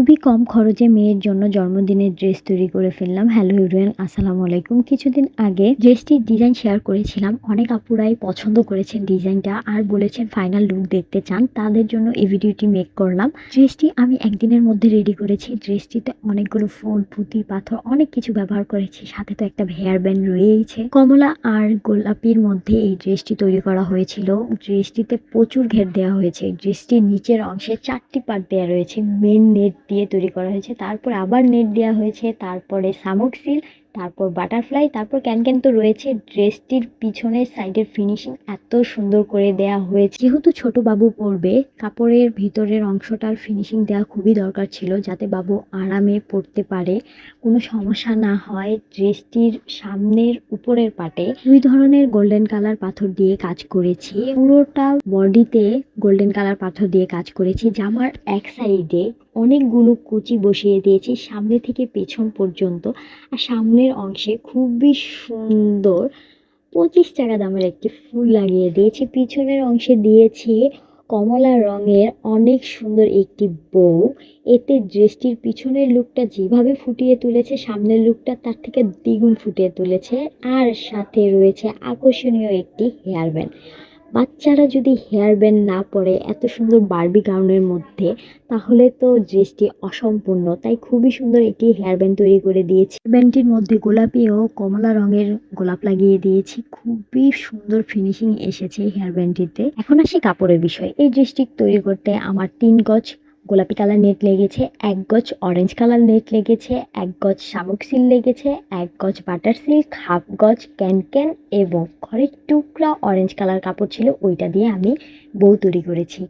খুবই কম খরচে মেয়ের জন্য জন্মদিনের ড্রেস তৈরি করে ফেললাম। হ্যালো ইউরিয়ান আসসালামু আলাইকুম। কিছুদিন আগে ড্রেসটির ডিজাইন শেয়ার করেছিলাম। অনেক আপুরাই পছন্দ করেছেন ডিজাইনটা আর বলেছেন ফাইনাল লুক দেখতে চান। তাদের জন্য এই ভিডিওটি মেক করলাম। ড্রেসটি আমি একদিনের মধ্যে রেডি করেছি। ড্রেসটিতে অনেকগুলো ফুল, পুঁতি, পাথর অনেক কিছু ব্যবহার করেছি। সাথে তো একটা হেয়ার ব্যান্ড রয়েইছে। কমলা আর গোলাপির মধ্যে এই ড্রেসটি তৈরি করা হয়েছিল। ড্রেসটিতে প্রচুর ঘের দেওয়া হয়েছে। ড্রেসটির নিচের অংশে চারটি পার্ট দেওয়া রয়েছে। মেন নেট দিয়ে তৈরি করা হয়েছে। তারপর আবার নেট দেওয়া হয়েছে। তারপরে শামুক সিল তারপর বাটারফ্লাই তারপর ক্যান ক্যান তো রয়েছে। ড্রেসটির পিছনের সাইডের ফিনিশিং এত সুন্দর করে দেয়া হয়েছে। যেহেতু ছোট বাবু পরবে, কাপড়ের ভিতরের অংশটার ফিনিশিং দেওয়া খুবই দরকার ছিল যাতে বাবু আরামে পরতে পারে। কোনো সমস্যা না হয় ড্রেসটির সামনের উপরের পাটে দুই ধরনের গোল্ডেন কালার পাথর দিয়ে কাজ করেছি। পুরোটা বডিতে গোল্ডেন কালার পাথর দিয়ে কাজ করেছি। জামার এক সাইডে অনেকগুলো কুচি বসিয়ে দিয়েছি, সামনে থেকে পেছন পর্যন্ত। আর সামনের অংশে খুবই সুন্দর পঁচিশ টাকা দামের একটি ফুল লাগিয়ে দিয়েছি। পিছনের অংশে দিয়েছি কমলা রঙের অনেক সুন্দর একটি বউ। এতে ড্রেসটির পিছনের লুকটা যেভাবে ফুটিয়ে তুলেছে, সামনের লুকটা তার থেকে দ্বিগুণ ফুটিয়ে তুলেছে। আর সাথে রয়েছে আকর্ষণীয় একটি হেয়ার ব্যান্ড বাচ্চারা যদি হেয়ার ব্যান্ড না পরে এত সুন্দর বার্বি গাউনের মধ্যে, তাহলে তো ড্রেসটি অসম্পূর্ণ। তাই খুবই সুন্দর একটি হেয়ার ব্যান্ড তৈরি করে দিয়েছি। ব্যান্ডটির মধ্যে গোলাপি ও কমলা রঙের গোলাপ লাগিয়ে দিয়েছি। খুবই সুন্দর ফিনিশিং এসেছে হেয়ার ব্যান্ডটিতে এখন আসি কাপড়ের বিষয়। এই ড্রেসটি তৈরি করতে আমার তিন গজ গোলাপি কালার নেট লেগেছে, এক গজ অরেঞ্জ কালার নেট লেগেছে, এক গজ শামুক সিল লেগেছে, এক গজ বাটার সিল্ক হাফ গজ ক্যান ক্যান এবং ঘরের টুকরা অরেঞ্জ কালার কাপড় ছিল, ওইটা দিয়ে আমি বউ তৈরি করেছি।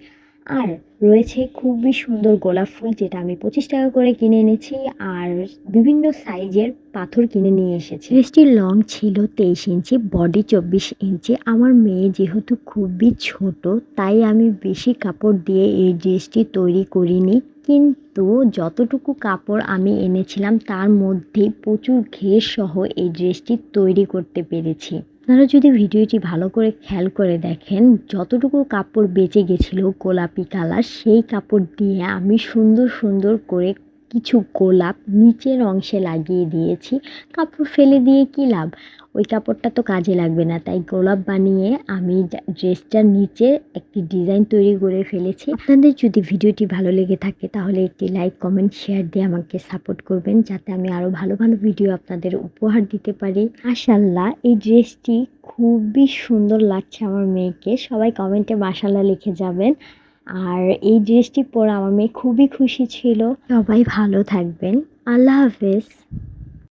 আর রয়েছে খুবই সুন্দর গোলাপ ফুল যেটা আমি পঁচিশ টাকা করে কিনে এনেছি আর বিভিন্ন সাইজের পাথর কিনে নিয়ে এসেছি। ড্রেসটির লং ছিল তেইশ ইঞ্চি, বডি চব্বিশ ইঞ্চি। আমার মেয়ে যেহেতু খুবই ছোট, তাই আমি বেশি কাপড় দিয়ে এই ড্রেসটি তৈরি করিনি। কিন্তু যতটুকু কাপড় আমি এনেছিলাম, তার মধ্যে প্রচুর ঘের সহ এই ড্রেসটি তৈরি করতে পেরেছি। আপনারা যদি ভিডিওটি ভালো করে খেয়াল করে দেখেন, যতটুকু কাপড় বেঁচে গেছিল গোলাপি কালার, সেই কাপড় দিয়ে আমি সুন্দর সুন্দর করে কিছু গোলাপ নিচের অংশে লাগিয়ে দিয়েছি। কাপড় ফেলে দিয়ে কী লাভ? ওই কাপড়টা তো কাজে লাগবে না। তাই গোলাপ বানিয়ে আমি ড্রেসটার নিচে একটি ডিজাইন তৈরি করে ফেলেছি। আপনাদের যদি ভিডিওটি ভালো লেগে থাকে, তাহলে একটি লাইক, কমেন্ট, শেয়ার দিয়ে আমাকে সাপোর্ট করবেন, যাতে আমি আরও ভালো ভালো ভিডিও আপনাদের উপহার দিতে পারি। মাশাল্লাহ এই ড্রেসটি খুবই সুন্দর লাগছে আমার মেয়েকে। সবাই কমেন্টে মাশাল্লাহ লিখে যাবেন। আর এই ড্রেসটি পরে আমার মেয়ে খুবই খুশি ছিল। সবাই ভালো থাকবেন। আল্লাহ হাফেজ।